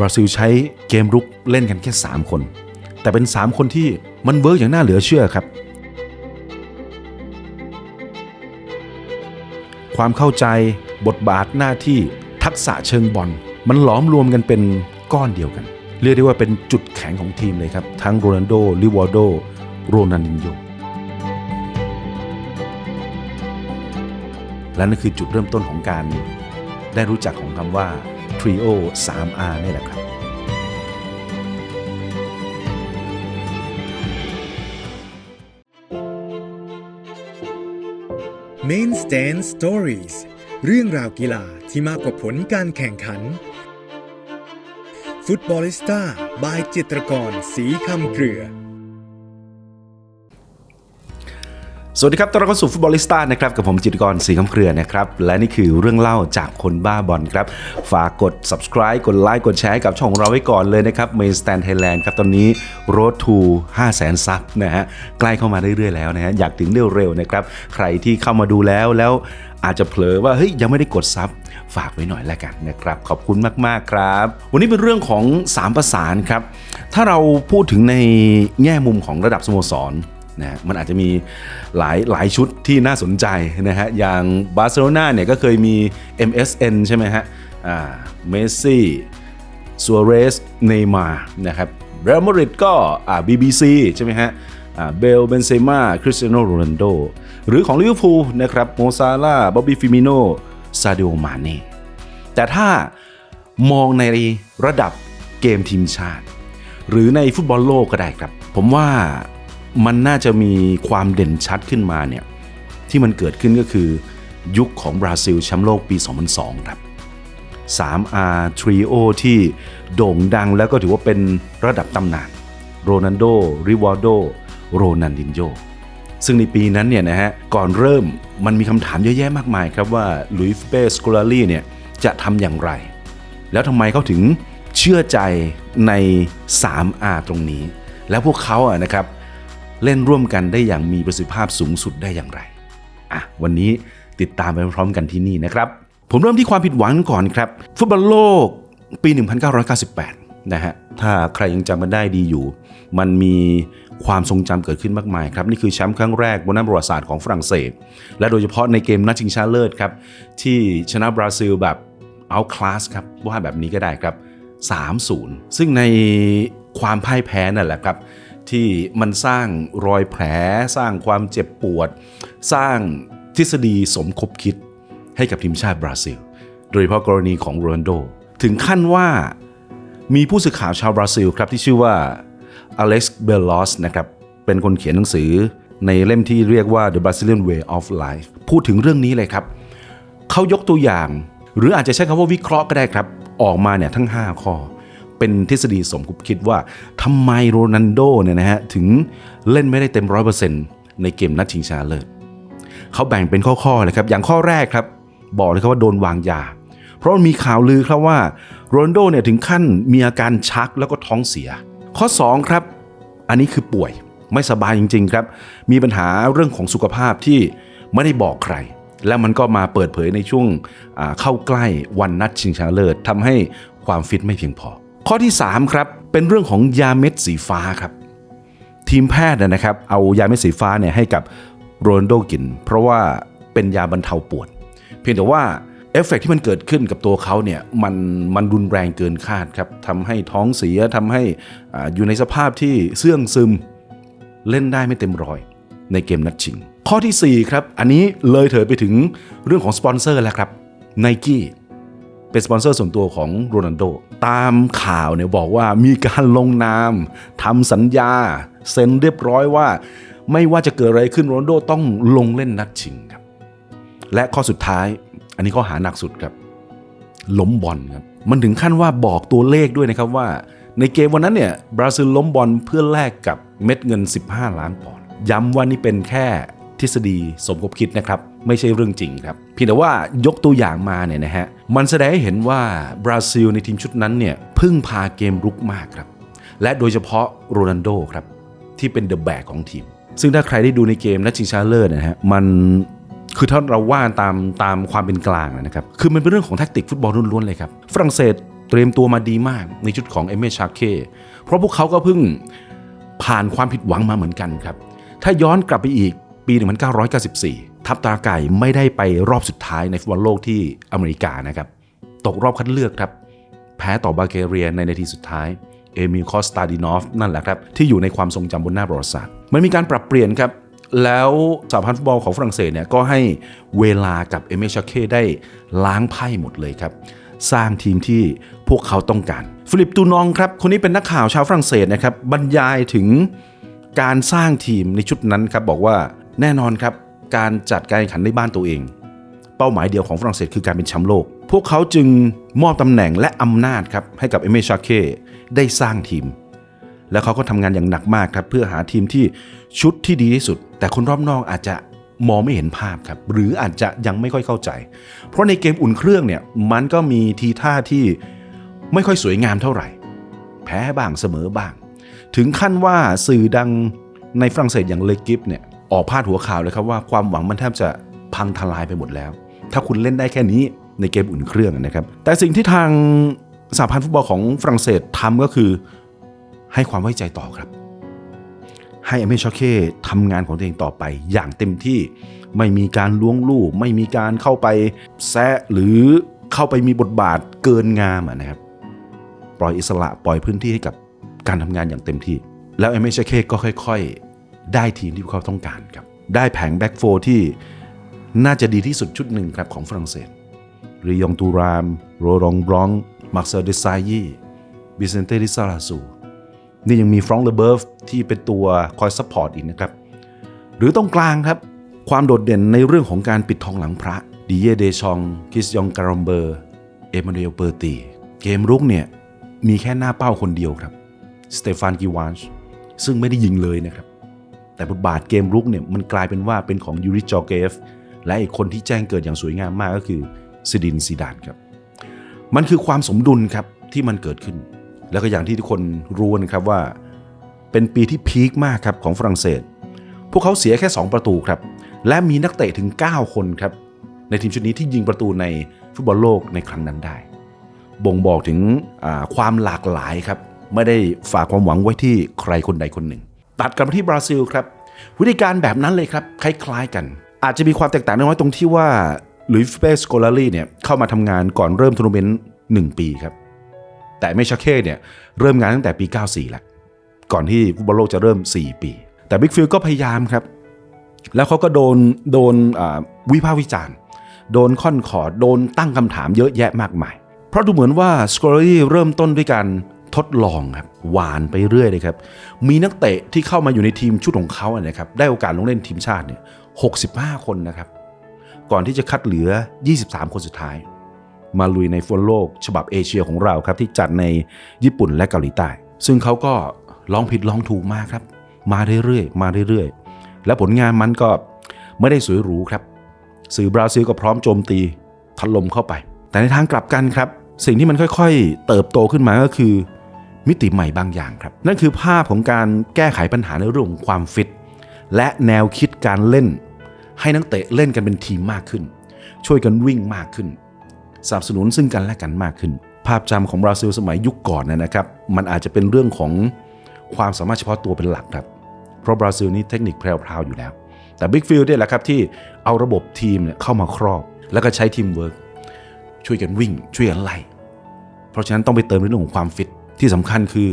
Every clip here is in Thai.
บราซิลใช้เกมรุกเล่นกันแค่ 3 คน แต่เป็น 3 คนที่มันเวิร์กอย่างน่าเหลือเชื่อครับ ความเข้าใจบทบาทหน้าที่ทักษะเชิงบอลมันหลอมรวมกันเป็นก้อนเดียวกัน เรียกได้ว่าเป็นจุดแข็งของทีมเลยครับ ทั้งโรนัลโดลิวอร์โดโรนันดิโยและนั่นคือจุดเริ่มต้นของการได้รู้จักของคำว่า Trio 3R นี่แหละครับ Main Stand Stories เรื่องราวกีฬาที่มากกว่าผลการแข่งขัน ฟุตบอลิสต้า บายจิตรกร สีคำเกลือ สวัสดีครับต้อนรับเข้าสู่ฟุตบอลลิสต้านะครับ กับผมจิตรกรสีคำเครือนะครับ และนี่คือเรื่องเล่าจากคนบ้าบอลครับ ฝากกด subscribe กดไลค์กดแชร์กับช่องของเราไว้ก่อนเลยนะครับ Main Stand Thailand ครับ ตอนนี้ Road to 5 0 0 0 0 0ซับนะฮะ ใกล้เข้ามาเรื่อยๆแล้วนะฮะ อยากถึงเร็วๆนะครับ ใครที่เข้ามาดูแล้วแล้วอาจจะเผลอว่าเฮ้ยยังไม่ได้กดซับฝากไว้หน่อยแล้วกันนะครับ ขอบคุณมากๆครับ วันนี้เป็นเรื่องของ 3 ประสานครับ ถ้าเราพูดถึงในแง่มุมของระดับสโมสร นะมันอาจจะมีหลายหลายชุดที่น่าสนใจนะฮะอย่างบาร์เซโลนาเนี่ยก็เคยมี MSN ใช่ไหมฮะอ่าเมสซี่ซัวเรสเนย์มาร์นะครับเรอัลมาดริดก็อ่า BBC ใช่ไหมฮะอ่าเบล เบนเซม่า คริสเตียโน โรนัลโด หรือของลิเวอร์พูลนะครับ โมซาลาบ๊อบบี้ ฟิมิโน ซาดิโอ มาเน่ แต่ถ้ามองในระดับเกมทีมชาติ หรือในฟุตบอลโลกก็ได้ครับ ผมว่า มันน่าจะมีความเด่นชัดขึ้นมาเนี่ยที่มันเกิดขึ้นก็คือ ยุคของบราซิลแชมป์โลกปี 2002 ครับ 3R Trio ที่โด่งดังแล้วก็ถือว่าเป็นระดับตำนานโรนัลโด ริวอร์โด โรนันดินโย ซึ่งในปีนั้นเนี่ยนะฮะ ก่อนเริ่มมันมีคำถามเยอะแยะมากมายครับว่าลุยส์เปสโกลารีเนี่ยจะทำอย่างไร แล้วทำไมเขาถึงเชื่อใจใน 3R ตรงนี้ แล้วพวกเขาอะนะครับ เล่นร่วมกันได้อย่างมีประสิทธิภาพสูงสุดได้อย่างไรอะวันนี้ติดตามไปพร้อมกันที่นี่นะครับ ผมเริ่มที่ความผิดหวังก่อนครับ ฟุตบอลโลกปี 1998 นะฮะ ถ้าใครยังจำมันได้ดีอยู่ มันมีความทรงจำเกิดขึ้นมากมายครับ นี่คือแชมป์ครั้งแรกบนหน้าประวัติศาสตร์ของฝรั่งเศส และโดยเฉพาะในเกมนัดชิงชนะเลิศครับ ที่ชนะบราซิลแบบเอาคลาสครับ ว่าแบบนี้ก็ได้ครับ 3-0 ซึ่งในความพ่ายแพ้นั่นแหละครับ ที่มันสร้างรอยแผล สร้างความเจ็บปวด สร้างทฤษฎีสมคบคิดให้กับทีมชาติบราซิล โดยเฉพาะกรณีของโรนัลโด ถึงขั้นว่ามีผู้สื่อข่าวชาวบราซิลครับที่ชื่อว่าอเล็กซ์เบลลอสนะครับเป็นคนเขียนหนังสือในเล่มที่เรียกว่า The Brazilian Way of Life พูดถึงเรื่องนี้เลยครับ เขายกตัวอย่าง หรืออาจจะใช้คำว่าวิเคราะห์ก็ได้ครับ ออกมาเนี่ยทั้ง 5 ข้อ เป็นทฤษฎีสมคบคิดว่าทำไมโรนัลโดเนี่ยนะฮะถึงเล่นไม่ได้เต็มร้อยเปอร์เซ็นต์ในเกมนัดชิงชนะเลิศเขาแบ่งเป็นข้อๆเลยครับ อย่างข้อแรกครับ บอกเลยครับว่าโดนวางยา เพราะมีข่าวลือครับว่าโรนัลโดเนี่ยถึงขั้นมีอาการชักแล้วก็ท้องเสีย ข้อ 2 ครับ อันนี้คือป่วยไม่สบายจริง ๆ ครับ มีปัญหาเรื่องของสุขภาพที่ไม่ได้บอกใคร แล้วมันก็มาเปิดเผยในช่วงเข้าใกล้วันนัดชิงชนะเลิศทำให้ความฟิตไม่เพียงพอ ข้อที่ 3 ครับ เป็นเรื่องของยาเม็ดสีฟ้าครับ ทีมแพทย์นะครับ เอายาเม็ดสีฟ้าเนี่ยให้กับโรนโดกิน เพราะว่าเป็นยาบรรเทาปวด เพียงแต่ว่าเอฟเฟกต์ที่มันเกิดขึ้นกับตัวเขาเนี่ยมันมันรุนแรงเกินคาดครับทำให้ท้องเสียทำให้ออยู่ในสภาพที่เสื่องซึม เล่นได้ไม่เต็มร้อยในเกมนัดชิง ข้อทีสี่4 ครับ อันนี้เลยเถิดไปถึงเรื่องของสปอนเซอร์แล้วครับไนกี้ เป็นสปอนเซอร์ส่วนตัวของโรนัลโด ตามข่าวเนี่ยบอกว่ามีการลงนามทำสัญญา เซ็นเรียบร้อยว่า ไม่ว่าจะเกิดอะไรขึ้นโรนัลโดต้องลงเล่นนัดชิงครับ และข้อสุดท้าย อันนี้ข้อหาหนักสุดครับ ล้มบอลครับ มันถึงขั้นว่าบอกตัวเลขด้วยนะครับว่า ในเกมวันนั้นเนี่ยบราซิลล้มบอลเพื่อแลกกับเม็ดเงิน 15 ล้านปอนด์ย้ำว่านี่เป็นแค่ทฤษฎีสมคบคิดนะครับ ไม่ใช่เรื่องจริงครับเพียงแต่ว่ายกตัวอย่างมาเนี่ยนะฮะมันแสดงให้เห็นว่าบราซิลในทีมชุดนั้นเนี่ยพึ่งพาเกมรุกมากครับ และโดยเฉพาะโรนัลโดครับที่เป็นเดอะแบกของทีม ซึ่งถ้าใครได้ดูในเกมนัดชิงชนะเลิศนะฮะมันคือถ้าเราว่าตามตามความเป็นกลางนะครับ คือมันเป็นเรื่องของแทคติกฟุตบอลล้วนๆเลยครับ ฝรั่งเศสเตรียมตัวมาดีมากในชุดของเอเมชาเก้เพราะพวกเขาก็เพิ่งผ่านความผิดหวังมาเหมือนกันครับ ถ้าย้อนกลับไปอีกปี 1994 ทัพตาไก่ไม่ได้ไปรอบสุดท้ายในฟุตบอลโลกที่อเมริกานะครับ ตกรอบคัดเลือกครับ แพ้ต่อบาเกเรียในนาทีสุดท้าย เอมิลคอสตาดินอฟนั่นแหละครับ ที่อยู่ในความทรงจำบนหน้าประวัติศาสตร์ มันมีการปรับเปลี่ยนครับ แล้วสหพันธ์ฟุตบอลของฝรั่งเศสเนี่ยก็ให้เวลากับเอเมชาเก้ได้ล้างไพ่หมดเลยครับสร้างทีมที่พวกเขาต้องการ ฟิลิปตูนองครับ คนนี้เป็นนักข่าวชาวฝรั่งเศสนะครับบรรยายถึงการสร้างทีมในชุดนั้นครับบอกว่าแน่นอนครับ การจัดการแข่งขันในบ้านตัวเอง เป้าหมายเดียวของฝรั่งเศสคือการเป็นแชมป์โลก พวกเขาจึงมอบตำแหน่งและอำนาจครับให้กับเอเมชาเก้ได้สร้างทีม แล้วเขาก็ทำงานอย่างหนักมากครับเพื่อหาทีมที่ชุดที่ดีที่สุด แต่คนรอบนอกอาจจะมองไม่เห็นภาพครับหรืออาจจะยังไม่ค่อยเข้าใจ เพราะในเกมอุ่นเครื่องเนี่ยมันก็มีทีท่าที่ไม่ค่อยสวยงามเท่าไหร่ แพ้บ้างเสมอบ้าง ถึงขั้นว่าสื่อดังในฝรั่งเศสอย่างเลกิฟเนี่ย ออกพาดหัวข่าวเลยครับว่าความหวังมันแทบจะพังทลายไปหมดแล้ว ถ้าคุณเล่นได้แค่นี้ในเกมอุ่นเครื่องนะครับ แต่สิ่งที่ทางสหพันธ์ฟุตบอลของฝรั่งเศสทำก็คือให้ความไว้ใจต่อครับ ให้อเมชาเก้ทำงานของตัวเองต่อไป อย่างเต็มที่ไม่มีการล้วงลูก ไม่มีการเข้าไปแซะหรือเข้าไปมีบทบาทเกินงามนะครับ ปล่อยอิสระปล่อยพื้นที่ให้กับการทำงานอย่างเต็มที่ แล้วเอเมชาเก้ก็ค่อย ๆ ได้ทีมที่พวกเขาต้องการครับ ได้แผงแบ็กโฟร์ที่น่าจะดีที่สุดชุดหนึ่งครับของฝรั่งเศสริยองตูราม โรรองบรองมาร์เซลเดซายีบิเซนเต้ดิซาลาซูนี่ยังมีฟรองเลเบิร์ฟที่เป็นตัวคอยซัพพอร์ตอีกนะครับ หรือตรงกลางครับ ความโดดเด่นในเรื่องของการปิดทองหลังพระดิเยเดชองคิสยองการอมเบอร์ เอมานูเอลเปอร์ตี เกมรุกเนี่ย มีแค่หน้าเป้าคนเดียวครับ สเตฟานกิวานช์ซึ่งไม่ได้ยิงเลยนะครับ แต่บทบาทเกมรุกเนี่ยมันกลายเป็นว่าเป็นของยูริจอเกฟ และอีกคนที่แจ้งเกิดอย่างสวยงามมากก็คือซิดินซีดานครับ มันคือความสมดุลครับที่มันเกิดขึ้น แล้วก็อย่างที่ทุกคนรู้นะครับว่า เป็นปีที่พีคมากครับของฝรั่งเศส พวกเขาเสียแค่ 2 ประตูครับ และมีนักเตะถึง 9 คนครับในทีมชุดนี้ที่ยิงประตูในฟุตบอลโลกในครั้งนั้นได้ บ่งบอกถึงความหลากหลายครับ ไม่ได้ฝากความหวังไว้ที่ใครคนใดคนหนึ่ง ตัดกับมาที่บราซิลครับ วิธีการแบบนั้นเลยครับ คล้ายๆกัน อาจจะมีความแตกต่างน้อยตรงที่ว่าลุยส์เปสโกลารีเนี่ยเข้ามาทำงานก่อนเริ่มทัวร์นาเมนต์1ปีครับ แต่เมชาเก้เนี่ยเริ่มงานตั้งแต่ปี 94แล้วก่อนที่ฟุตบอลโลกจะเริ่ม 4 ปี แต่บิ๊กฟิลก็พยายามครับ แล้วเขาก็โดนโดนวิพากษ์วิจารณ์ โดนค่อนขอดโดนตั้งคำถามเยอะแยะมากมาย เพราะดูเหมือนว่าสกอรี่เริ่มต้นด้วยการ ทดลองครับหวานไปเรื่อยเลยครับ มีนักเตะที่เข้ามาอยู่ในทีมชุดของเขาอะนะครับได้โอกาสลงเล่นทีมชาติเนี่ย65 คนนะครับ ก่อนที่จะคัดเหลือ 23 คนสุดท้าย มาลุยในฟุตบอลโลก ฉบับเอเชียของเราครับ ที่จัดในญี่ปุ่นและเกาหลีใต้ ซึ่งเขาก็ลองผิดลองถูกมาครับ มาเรื่อยๆมาเรื่อยๆ และผลงานมันก็ไม่ได้สวยหรูครับ สื่อบราซิลก็พร้อมโจมตีถล่มเข้าไป แต่ในทางกลับกันครับ สิ่งที่มันค่อยๆ เติบโตขึ้นมาก็คือ มิติใหม่บางอย่างครับ นั่นคือภาพของการแก้ไขปัญหาในเรื่องของความฟิต และแนวคิดการเล่น ให้นักเตะเล่นกันเป็นทีมมากขึ้น ช่วยกันวิ่งมากขึ้นสนับสนุนซึ่งกันและกันมากขึ้น ภาพจำของบราซิลสมัยยุคก่อนนะครับ มันอาจจะเป็นเรื่องของความสามารถเฉพาะตัวเป็นหลักครับ เพราะบราซิลนี่เทคนิคแพรวๆอยู่แล้ว แต่บิ๊กฟิลด์เนี่ยแหละครับที่เอาระบบทีมเนี่ยเข้ามาครอบ แล้วก็ใช้ทีมเวิร์กช่วยกันวิ่งช่วยกันไล่ เพราะฉะนั้นต้องไปเติมในเรื่องของความฟิต ที่สำคัญคือ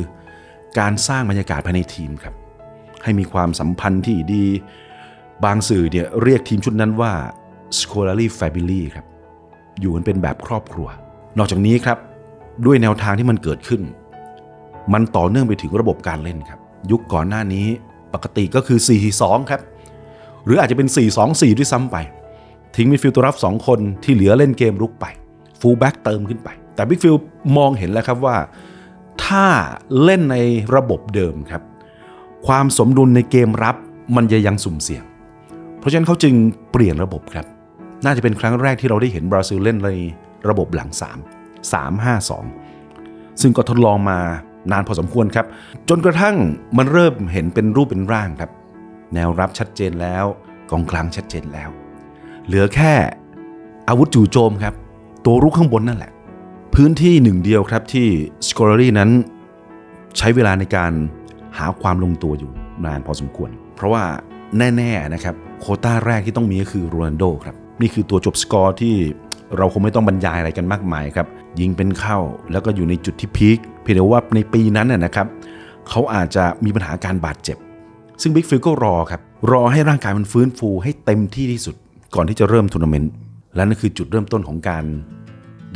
การสร้างบรรยากาศภายในทีมครับ ให้มีความสัมพันธ์ที่ดี บางสื่อเนี่ยเรียกทีมชุดนั้นว่า scholarly family ครับ อยู่กันเป็นแบบครอบครัว นอกจากนี้ครับ ด้วยแนวทางที่มันเกิดขึ้น มันต่อเนื่องไปถึงระบบการเล่นครับ ยุคก่อนหน้านี้ปกติก็คือ 4-2 ครับ หรืออาจจะเป็น 4-2-4 ด้วยซ้ำไป ทิ้งมิดฟิลด์ตัวรับ 2 คนที่เหลือเล่นเกมรุกไป ฟูลแบ็กเติมขึ้นไป แต่บิ๊กฟิลด์มองเห็นแล้วครับว่า ถ้าเล่นในระบบเดิมครับ ความสมดุลในเกมรับมันจะยังสุ่มเสี่ยง เพราะฉะนั้นเขาจึงเปลี่ยนระบบครับ น่าจะเป็นครั้งแรกที่เราได้เห็นบราซิลเล่นในระบบหลัง 3 3 5 2 ซึ่งก็ทดลองมานานพอสมควรครับ จนกระทั่งมันเริ่มเห็นเป็นรูปเป็นร่างครับ แนวรับชัดเจนแล้วกองกลางชัดเจนแล้ว เหลือแค่อาวุธจู่โจมครับ ตัวรุกข้างบนนั่นแหละ พื้นที่หนึ่งเดียวครับที่สกอร์รี่นั้นใช้เวลาในการหาความลงตัวอยู่นานพอสมควร เพราะว่าแน่ๆนะครับโคต้าแรกที่ต้องมีก็คือโรนัลโดครับ นี่คือตัวจบสกอร์ที่เราคงไม่ต้องบรรยายอะไรกันมากมายครับ ยิงเป็นเข้าแล้วก็อยู่ในจุดที่พีคเพียงแต่ว่าในปีนั้นน่ะนะครับเขาอาจจะมีปัญหาการบาดเจ็บ ซึ่งบิ๊กฟิลก็รอครับ รอให้ร่างกายมันฟื้นฟูให้เต็มที่ที่สุด ก่อนที่จะเริ่มทัวร์นาเมนต์และนั่นคือจุดเริ่มต้นของการ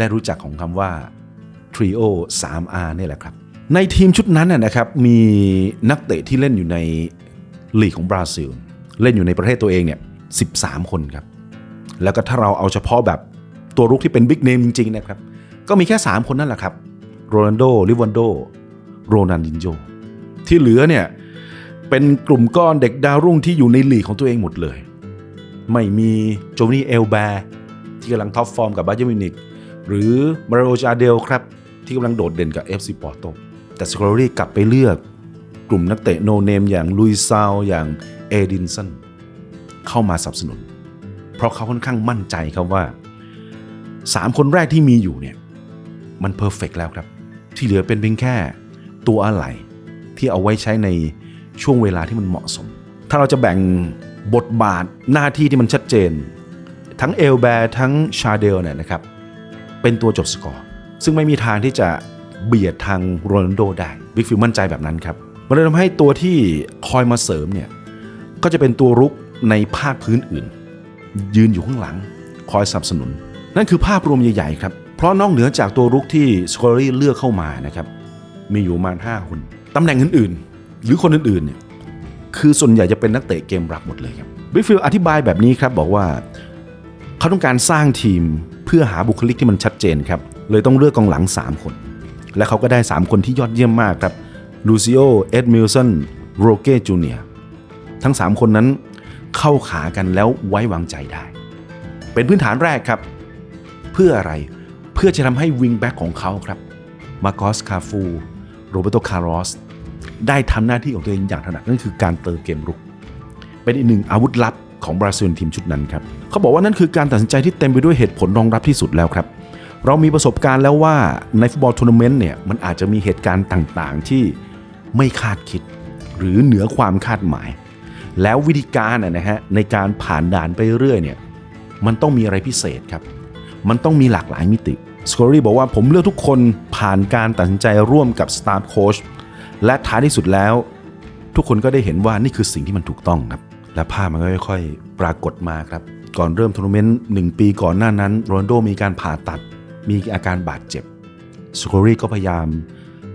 ได้รู้จักของคำว่า Trio 3R นี่แหละครับ ในทีมชุดนั้นนะครับมีนักเตะที่เล่นอยู่ในลีกของบราซิล เล่นอยู่ในประเทศตัวเองเนี่ย13 คนครับ แล้วก็ถ้าเราเอาเฉพาะแบบตัวรุกที่เป็นบิ๊กเนมจริงๆนะครับ ก็มีแค่ 3 คนนั่นแหละครับโรนัลโดลิวันโดโรนันดินโญที่เหลือเนี่ยเป็นกลุ่มก้อนเด็กดาวรุ่งที่อยู่ในลีกของตัวเองหมดเลย ไม่มีโจนี่เอลแบร์ที่กำลังท็อปฟอร์มกับบาเยอร์มิวนิก หรือมาริโอจาเดลครับที่กำลังโดดเด่นกับ FC ปอร์โตแต่สกอรี่กลับไปเลือกกลุ่มนักเตะโนเนมอย่างลุยซาวอย่างเอดินสันเข้ามาสนับสนุน เพราะเขาค่อนข้างมั่นใจครับว่า 3 คนแรกที่มีอยู่เนี่ยมันเพอร์เฟกแล้วครับ ที่เหลือเป็นเพียงแค่ตัวอะไหล่ที่เอาไว้ใช้ในช่วงเวลาที่มันเหมาะสม ถ้าเราจะแบ่งบทบาทหน้าที่ที่มันชัดเจน ทั้งเอลแบร์ทั้งชาเดลเนี่ยนะครับ เป็นตัวจบสกอร์ซึ่งไม่มีทางที่จะเบียดทางโรนัลโดได้บิ๊กฟิลมั่นใจแบบนั้นครับมันเลยทำให้ตัวที่คอยมาเสริมเนี่ยก็จะเป็นตัวรุกในภาคพื้นอื่น ยืนอยู่ข้างหลัง คอยสนับสนุน นั่นคือภาพรวมใหญ่ๆครับเพราะนอกเหนือจากตัวรุกที่สกอรี่เลือกเข้ามานะครับมีอยู่ประมาณ5คนตำแหน่งอื่นๆ หรือคนอื่นๆเนี่ยคือส่วนใหญ่จะเป็นนักเตะเกมรับหมดเลยครับบิ๊กฟิลอธิบายแบบนี้ครับบอกว่าเขาต้องการสร้างทีม พื่อหาบุคลิกที่มันชัดเจนครับ เลยต้องเลือกกองหลัง 3 คน และเขาก็ได้ 3 คนที่ยอดเยี่ยมมากครับลูซิโอเอ็ดมิลสันโรเก้จูเนียทั้ง 3 คนนั้นเข้าขากันแล้วไว้วางใจได้ เป็นพื้นฐานแรกครับ เพื่ออะไรเพื่อจะทำให้วิงแบ็กของเขาครับมาโกสคาฟูโรเบโตคาร์ลอสได้ทำหน้าที่ของตัวเองอย่างถนัดนั่นคือการเติมเกมรุก เป็นอีกหนึ่งอาวุธลับ ของบราซิลทีมชุดนั้นครับเขาบอกว่านั่นคือการตัดสินใจที่เต็มไปด้วยเหตุผลรองรับที่สุดแล้วครับ เรามีประสบการณ์แล้วว่าในฟุตบอลทัวร์นาเมนต์เนี่ยมันอาจจะมีเหตุการณ์ต่างๆ ที่ไม่คาดคิด หรือเหนือความคาดหมาย แล้ววิธีการนะฮะในการผ่านด่านไปเรื่อยเนี่ยมันต้องมีอะไรพิเศษครับมันต้องมีหลากหลายมิติสกอรี่บอกว่าผมเลือกทุกคนผ่านการตัดสินใจร่วมกับสตาฟโค้ชและท้ายที่สุดแล้ว ทุกคนก็ได้เห็นว่านี่คือสิ่งที่มันถูกต้องครับ และภาพมันก็ค่อยๆปรากฏมาครับ ก่อนเริ่มทัวร์นาเมนต์หนึ่งปีก่อนหน้านั้นโรนโดมีการผ่าตัด มีอาการบาดเจ็บสกอรี่ก็พยายาม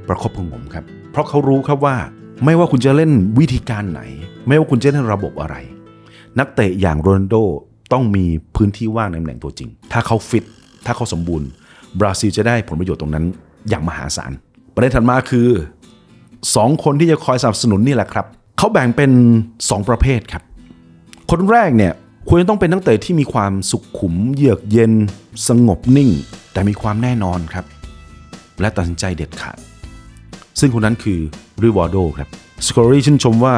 ประคบประงมครับ เพราะเขารู้ครับว่า ไม่ว่าคุณจะเล่นวิธีการไหน ไม่ว่าคุณจะเล่นระบบอะไร นักเตะอย่างโรนโดต้องมีพื้นที่ว่างในตำแหน่งตัวจริง ถ้าเขาฟิต ถ้าเขาสมบูรณ์ บราซิลจะได้ผลประโยชน์ตรงนั้นอย่างมหาศาล ประเด็นถัดมาคือสองคนที่จะคอยสนับสนุนนี่แหละครับ เขาแบ่งเป็น 2 ประเภทครับ คนแรกเนี่ยควรจะต้องเป็นนักเตะที่มีความสุขุม เยือกเย็น สงบนิ่ง แต่มีความแน่นอนครับ และตัดสินใจเด็ดขาด ซึ่งคนนั้นคือริวอร์โดครับสกอรี่ชื่นชมว่า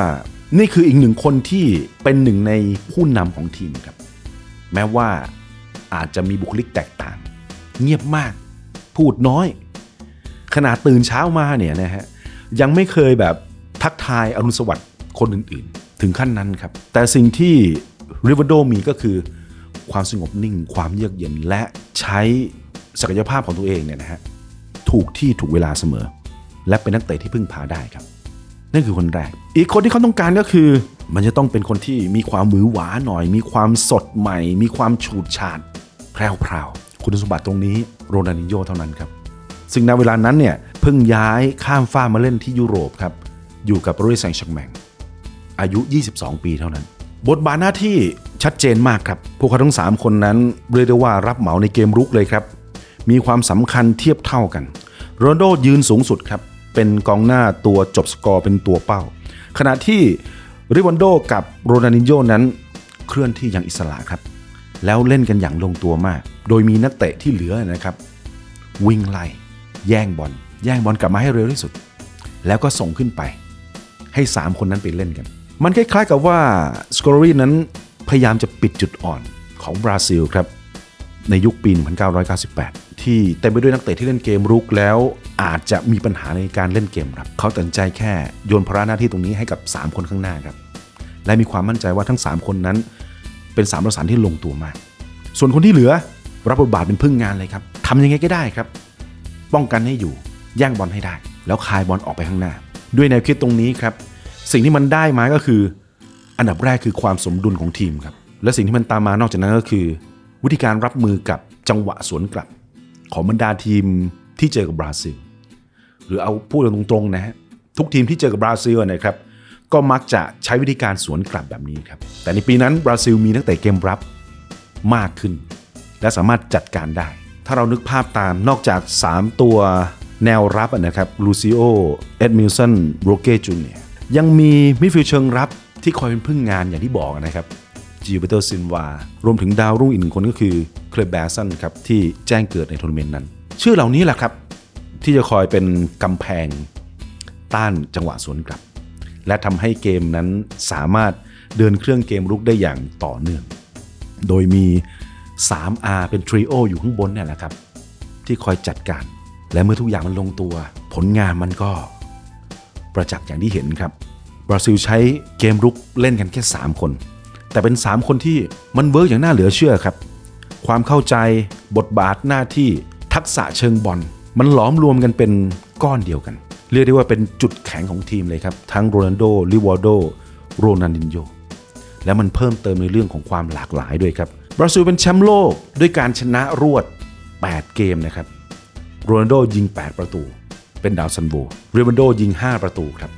นี่คืออีกหนึ่งคนที่เป็นหนึ่งในผู้นำของทีมครับ แม้ว่าอาจจะมีบุคลิกแตกต่าง เงียบมาก พูดน้อย ขนาดตื่นเช้ามาเนี่ยนะฮะยังไม่เคยแบบ ทักทายอรุณสวัสดิ์คนอื่นๆ ถึงขั้นนั้นครับ แต่สิ่งที่ริว a โดมีก็คือ ความสงบนิ่ง ความเยือกเย็นและใช้ศักยภาพของตัวเองเนี่ยนะฮะถูกที่ถูกเวลาเสมอ และเป็นนักเตะที่พึ่งพาได้ครับ นั่นคือคนแรก อีกคนที่เขาต้องการก็คือ มันจะต้องเป็นคนที่มีความหวือหวาหน่อย มีความสดใหม่ มีความฉูดฉาดแพรวๆคุณสมบัติตรงนี้โรนัลดิโญเท่านั้นครับซึ่งในเวลานั้นเนี่ยเพิ่งย้ายข้ามฟ้ามาเล่นที่ยุโรปครับ อยู่กับปารีสแซงชร์กแมงอายุ 22 ปีเท่านั้น บทบาทหน้าที่ชัดเจนมากครับ พวกเขาทั้ง 3 คนนั้นเรียกได้ว่ารับเหมาในเกมรุกเลยครับ มีความสำคัญเทียบเท่ากันโรนโดยืนสูงสุดครับ เป็นกองหน้าตัวจบสกอร์เป็นตัวเป้า ขณะที่ริวันโดกับโรนัลดินโญนั้นเคลื่อนที่อย่างอิสระครับ แล้วเล่นกันอย่างลงตัวมาก โดยมีนักเตะที่เหลือนะครับ วิ่งไล่ แย่งบอลแย่งบอลกลับมาให้เร็วที่สุด แล้วก็ส่งขึ้นไป ให้ 3 คนนั้นไปเล่นกัน มันคล้ายๆกับว่าสกอรีนั้นพยายามจะปิดจุดอ่อนของบราซิลครับ ในยุคปี 1998 ที่เต็มไปด้วยนักเตะที่เล่นเกมรุกแล้วอาจจะมีปัญหาในการเล่นเกมรับเขาตัดใจแค่โยนภาระหน้าที่ตรงนี้ให้กับ 3 คนข้างหน้าครับ และมีความมั่นใจว่าทั้ง 3 คนนั้น เป็น3ประสานที่ลงตัวมาก ส่วนคนที่เหลือรับบทบาทเป็นพึ่งงานเลยครับทำยังไงก็ได้ครับ ป้องกันให้อยู่แย่งบอลให้ได้ แล้วคายบอลออกไปข้างหน้า ด้วยแนวคิดตรงนี้ครับ สิ่งที่มันได้มาก็คือ อันดับแรกคือความสมดุลของทีมครับ และสิ่งที่มันตามมานอกจากนั้นก็คือ วิธีการรับมือกับจังหวะสวนกลับ ของบรรดาทีมที่เจอกับบราซิล หรือเอาพูดตรงๆนะฮะทุกทีมที่เจอกับบราซิลนะครับก็มักจะใช้วิธีการสวนกลับแบบนี้ครับ แต่ในปีนั้นบราซิลมีนักเตะเกมรับมากขึ้น และสามารถจัดการได้ ถ้าเรานึกภาพตามนอกจาก 3 ตัวแนวรับนะครับลูซิโอ เอ็ดมิลสันโรเกจูเนีย ยังมีมิดฟิลด์เชิงรับที่คอยเป็นพึ่งงานอย่างที่บอกนะครับจิวเบเตอร์ซินวารวมถึงดาวรุ่งอีกหนึ่งคนก็คือเคลเบร์สันครับที่แจ้งเกิดในทัวร์นาเมนต์นั้น ชื่อเหล่านี้แหละครับ ที่จะคอยเป็นกำแพงต้านจังหวะสวนกลับ และทำให้เกมนั้นสามารถเดินเครื่องเกมรุกได้อย่างต่อเนื่อง โดยมี 3R เป็นทริโออยู่ข้างบนเนี่ยแหละครับ ที่คอยจัดการ และเมื่อทุกอย่างมันลงตัว ผลงานมันก็ ประจักษ์อย่างที่เห็นครับบราซิลใช้เกมรุกเล่นกันแค่ 3 คน แต่เป็น 3 คนที่มันเวิร์กอย่างน่าเหลือเชื่อครับ ความเข้าใจบทบาทหน้าที่ทักษะเชิงบอลมันหลอมรวมกันเป็นก้อนเดียวกัน เรียกได้ว่าเป็นจุดแข็งของทีมเลยครับ ทั้งโรนัลโดลิวอร์โดโรนัลดินโยและมันเพิ่มเติมในเรื่องของความหลากหลายด้วยครับบราซิลเป็นแชมป์โลกด้วยการชนะรวด 8 เกมนะครับโรนัลโดยิง 8 ประตู เป็นดาวซันโบเรวันโดยิง 5 ประตูครับ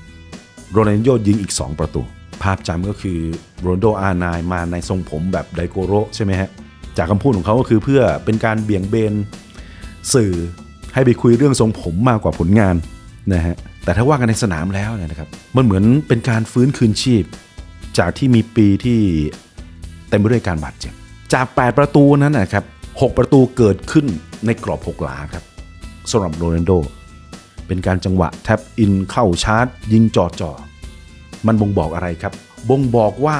โรนัลโดยิงอีก 2 ประตู ภาพจำก็คือโรนโดอาร์ไนน์มาในทรงผมแบบไดโกโรใช่ไหมฮะ จากคำพูดของเขาก็คือเพื่อเป็นการเบี่ยงเบนสื่อให้ไปคุยเรื่องทรงผมมากกว่าผลงานนะฮะ แต่ถ้าว่ากันในสนามแล้วเนี่ยนะครับ มันเหมือนเป็นการฟื้นคืนชีพ จากที่มีปีที่เต็มไปด้วยการบาดเจ็บ จาก 8 ประตูนั้นนะครับ 6 ประตูเกิดขึ้นในกรอบ 6 หลาครับสำหรับโรนัลโด เป็นการจังหวะแท็บอินเข้าชาร์จ ยิงจ่อจ่อมันบ่งบอกอะไรครับ บ่งบอกว่า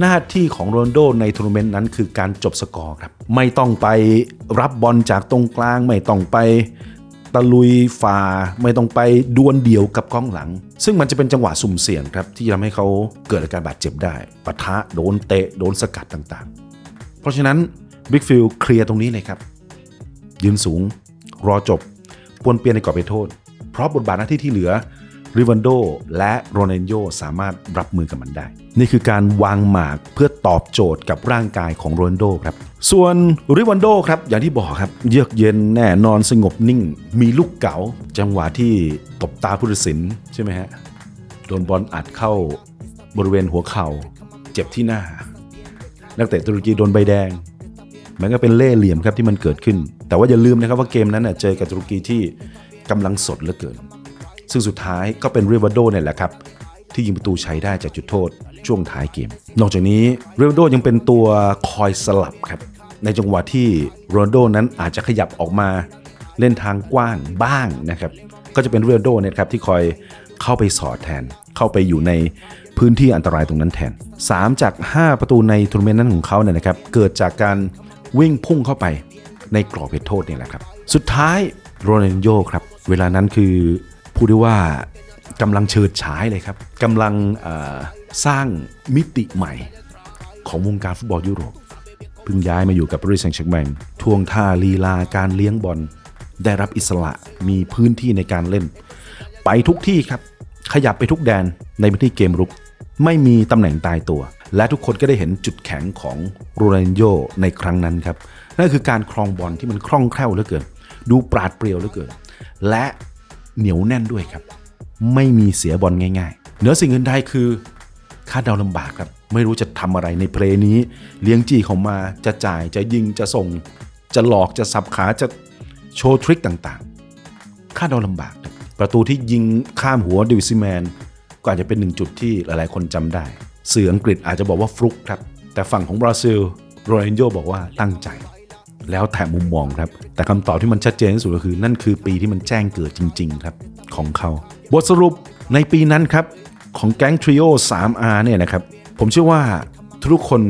หน้าที่ของโรนโดในทัวร์นาเมนต์นั้นคือการจบสกอร์ครับ ไม่ต้องไปรับบอลจากตรงกลาง ไม่ต้องไปตะลุยฝ่า ไม่ต้องไปดวลเดี่ยวกับกองหลัง ซึ่งมันจะเป็นจังหวะสุ่มเสี่ยงครับ ที่ทำให้เขาเกิดอาการบาดเจ็บได้ปะทะโดนเตะโดนสกัดต่างๆ เพราะฉะนั้นบิ๊กฟิลเคลียร์ตรงนี้เลยครับ ยืนสูง รอจบปวนเปียนในกรอบเขตโทษ เพราะบทบาทหน้าที่ที่เหลือริวันโดและโรนัลโยสามารถรับมือกับมันได้ นี่คือการวางหมากเพื่อตอบโจทย์กับร่างกายของโรนัลโดครับ ส่วนริวันโดครับ อย่างที่บอกครับ เยือกเย็นแน่นอนสงบนิ่ง มีลูกเก๋า จังหวะที่ตบตาผู้ตัดสินใช่ไหมฮะ โดนบอลอัดเข้าบริเวณหัวเข่า เจ็บที่หน้า นักเตะตุรกีโดนใบแดง มันก็เป็นเล่เหลี่ยมครับที่มันเกิดขึ้น แต่ว่าอย่าลืมนะครับว่าเกมนั้นน่ะเจอกับตุรกีที่ กำลังสดเหลือเกิน ซึ่งสุดท้ายก็เป็นเรวัโดเนี่ยแหละครับ ที่ยิงประตูใช้ได้จากจุดโทษช่วงท้ายเกม นอกจากนี้เรวัโดยังเป็นตัวคอยสลับครับ ในจังหวะที่โรนโดนั้นอาจจะขยับออกมาเล่นทางกว้างบ้างนะครับ ก็จะเป็นเรวัโดเนี่ยครับที่คอยเข้าไปสอดแทน เข้าไปอยู่ในพื้นที่อันตรายตรงนั้นแทน 3 จาก 5 ประตูในทัวร์นาเมนต์นั้นของเขาเนี่ยนะครับ เกิดจากการวิ่งพุ่งเข้าไปในกรอบเขตโทษนี่แหละครับ สุดท้ายโรนัลโยครับ เวลานั้นคือพูดได้ว่ากำลังเฉิดฉายเลยครับกำลังสร้างมิติใหม่ของวงการฟุตบอลยุโรปเพิ่งย้ายมาอยู่กับปารีสแซงต์แชร์แมงทวงท่าลีลาการเลี้ยงบอลได้รับอิสระมีพื้นที่ในการเล่น ไปทุกที่ครับ ขยับไปทุกแดนในพื้นที่เกมรุก ไม่มีตำแหน่งตายตัว และทุกคนก็ได้เห็นจุดแข็งของโรนัลโยในครั้งนั้นครับนั่นคือการครองบอลที่มันคล่องแคล่วเหลือเกิน ดูปราดเปรียวเหลือเกิน และเหนียวแน่นด้วยครับ ไม่มีเสียบอลง่ายๆ เหนือสิ่งอื่นใดคือคาดเดาลำบากครับ ไม่รู้จะทำอะไรในเพลย์นี้ เลี้ยงจี้เขามาจะจ่ายจะยิงจะส่ง จะหลอกจะสับขาจะโชว์ทริคต่างๆคาดเดาลำบาก ประตูที่ยิงข้ามหัวดิวิซิแมน ก็อาจจะเป็นหนึ่งจุดที่หลายๆ คนจำได้สื่ออังกฤษอาจจะบอกว่าฟลุกครับ แต่ฝั่งของบราซิลโรนัลโยบอกว่าตั้งใจ แล้วแต่มุมมองครับ แต่คำตอบที่มันชัดเจนที่สุดก็คือนั่นคือปีที่มันแจ้งเกิดจริง ๆ ครับ ของเขา บทสรุปในปีนั้นครับ ของแก๊งทริโอ 3R เนี่ยนะครับ ผมเชื่อว่าทุกคน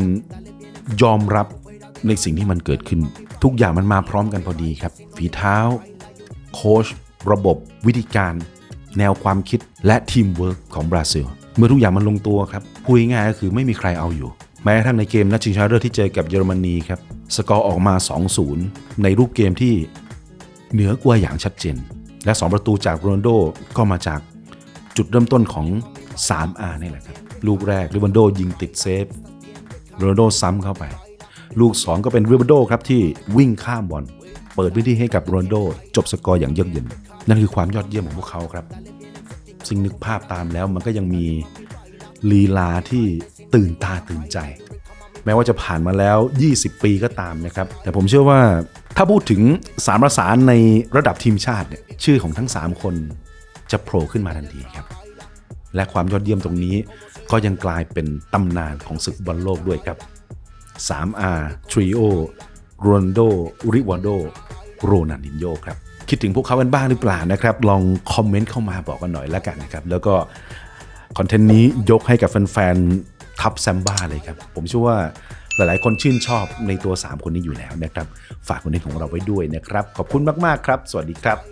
ยอมรับในสิ่งที่มันเกิดขึ้น ทุกอย่างมันมาพร้อมกันพอดีครับ ฝีเท้า โค้ชระบบ วิธีการ แนวความคิดและทีมเวิร์กของบราซิล เมื่อทุกอย่างมันลงตัวครับพูดง่ายๆก็คือไม่มีใครเอาอยู่ แม้กระทั่งในเกมนัดชิงชนะเลิศที่เจอกับเยอรมนีครับ สกอร์ออกมา 2-0 ในรูปเกมที่เหนือกว่าอย่างชัดเจน และ 2 ประตูจากโรนโดก็มาจากจุดเริ่มต้นของ 3R นี่แหละครับ ลูกแรกลิวันโดยิงติดเซฟโรนโดซ้ำเข้าไป ลูก 2 ก็เป็นริวันโดครับที่วิ่งข้ามบอลเปิดพื้นที่ให้กับโรนโด จบสกอร์อย่างเยือกเย็น นั่นคือความยอดเยี่ยมของพวกเขาครับ ซึ่งนึกภาพตามแล้วมันก็ยังมีลีลาที่ตื่นตาตื่นใจ แม้ว่าจะผ่านมาแล้ว 20 ปีก็ตามนะครับ แต่ผมเชื่อว่าถ้าพูดถึงสามประสานในระดับทีมชาติเนี่ยชื่อของทั้ง 3 คนจะโผล่ขึ้นมาทันทีครับ และความยอดเยี่ยมตรงนี้ ก็ยังกลายเป็นตำนานของศึกบอลโลกด้วยครับ 3R Trio Ronaldo Rivaldo Ronaldinho ครับ คิดถึงพวกเขากันบ้างหรือเปล่านะครับ ลองคอมเมนต์เข้ามาบอกกันหน่อยแล้วกันนะครับ แล้วก็คอนเทนต์นี้ยกให้กับแฟนๆ ทับแซมบ้าเลยครับ ผมเชื่อว่าหลายๆ คนชื่นชอบในตัว 3 คนนี้อยู่แล้วนะครับ ฝากคนนี้ของเราไว้ด้วยนะครับ ขอบคุณมาก ๆ ครับ สวัสดีครับ